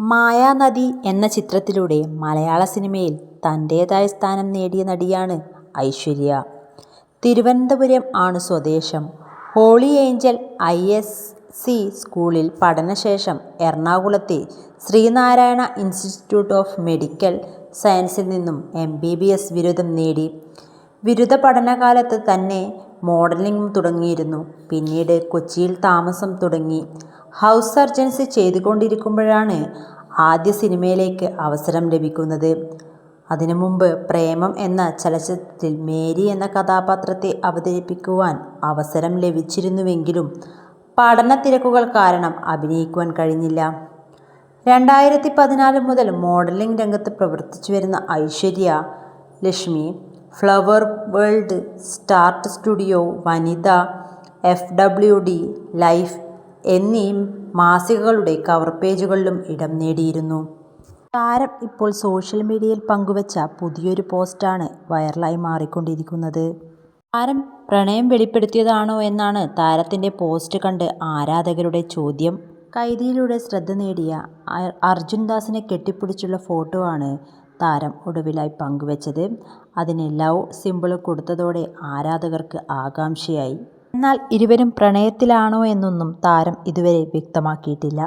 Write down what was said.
മായാനദി എന്ന ചിത്രത്തിലൂടെ മലയാള സിനിമയിൽ തന്റേതായ സ്ഥാനം നേടിയ നടിയാണ് ഐശ്വര്യ. തിരുവനന്തപുരം ആണ് സ്വദേശം. Holy angel I. S. C. സ്കൂളിൽ പഠനശേഷം എറണാകുളത്തെ ശ്രീനാരായണ ഇൻസ്റ്റിറ്റ്യൂട്ട് ഓഫ് മെഡിക്കൽ സയൻസിൽ നിന്നും എം. ബി. ബി. എസ്. ബിരുദം നേടി. ബിരുദ പഠനകാലത്ത് തന്നെ മോഡലിംഗും തുടങ്ങിയിരുന്നു. പിന്നീട് കൊച്ചിയിൽ താമസം തുടങ്ങി. ഹൗസ് സർജൻസി ചെയ്തുകൊണ്ടിരിക്കുമ്പോഴാണ് ആദ്യ സിനിമയിലേക്ക് അവസരം ലഭിക്കുന്നത്. അതിനു മുമ്പ് പ്രേമം എന്ന ചലച്ചിത്രത്തിൽ മേരി എന്ന കഥാപാത്രത്തെ അവതരിപ്പിക്കുവാൻ അവസരം ലഭിച്ചിരുന്നുവെങ്കിലും പഠന തിരക്കുകൾ കാരണം അഭിനയിക്കുവാൻ കഴിഞ്ഞില്ല. രണ്ടായിരത്തി പതിനാല് മുതൽ മോഡലിംഗ് രംഗത്ത് പ്രവർത്തിച്ചു വരുന്ന Aishwarya Lakshmi flower world, start studio, Vanitha, F. W. D. Life എന്നീ മാസികകളുടെ കവർ പേജുകളിലും ഇടം നേടിയിരുന്നു. താരം ഇപ്പോൾ സോഷ്യൽ മീഡിയയിൽ പങ്കുവച്ച പുതിയൊരു പോസ്റ്റാണ് വൈറലായി മാറിക്കൊണ്ടിരിക്കുന്നത്. താരം പ്രണയം വെളിപ്പെടുത്തിയതാണോ എന്നാണ് താരത്തിന്റെ പോസ്റ്റ് കണ്ട് ആരാധകരുടെ ചോദ്യം. കൈദിയിലൂടെ ശ്രദ്ധ നേടിയ അർജുൻ ദാസിനെ കെട്ടിപ്പിടിച്ചുള്ള ഫോട്ടോ ആണ് താരം ഒടുവിലായി പങ്കുവച്ചത്. അതിന് ലവ് സിമ്പിൾ കൊടുത്തതോടെ ആരാധകർക്ക് ആകാംക്ഷയായി. എന്നാൽ ഇരുവരും പ്രണയത്തിലാണോ എന്നൊന്നും താരം ഇതുവരെ വ്യക്തമാക്കിയിട്ടില്ല.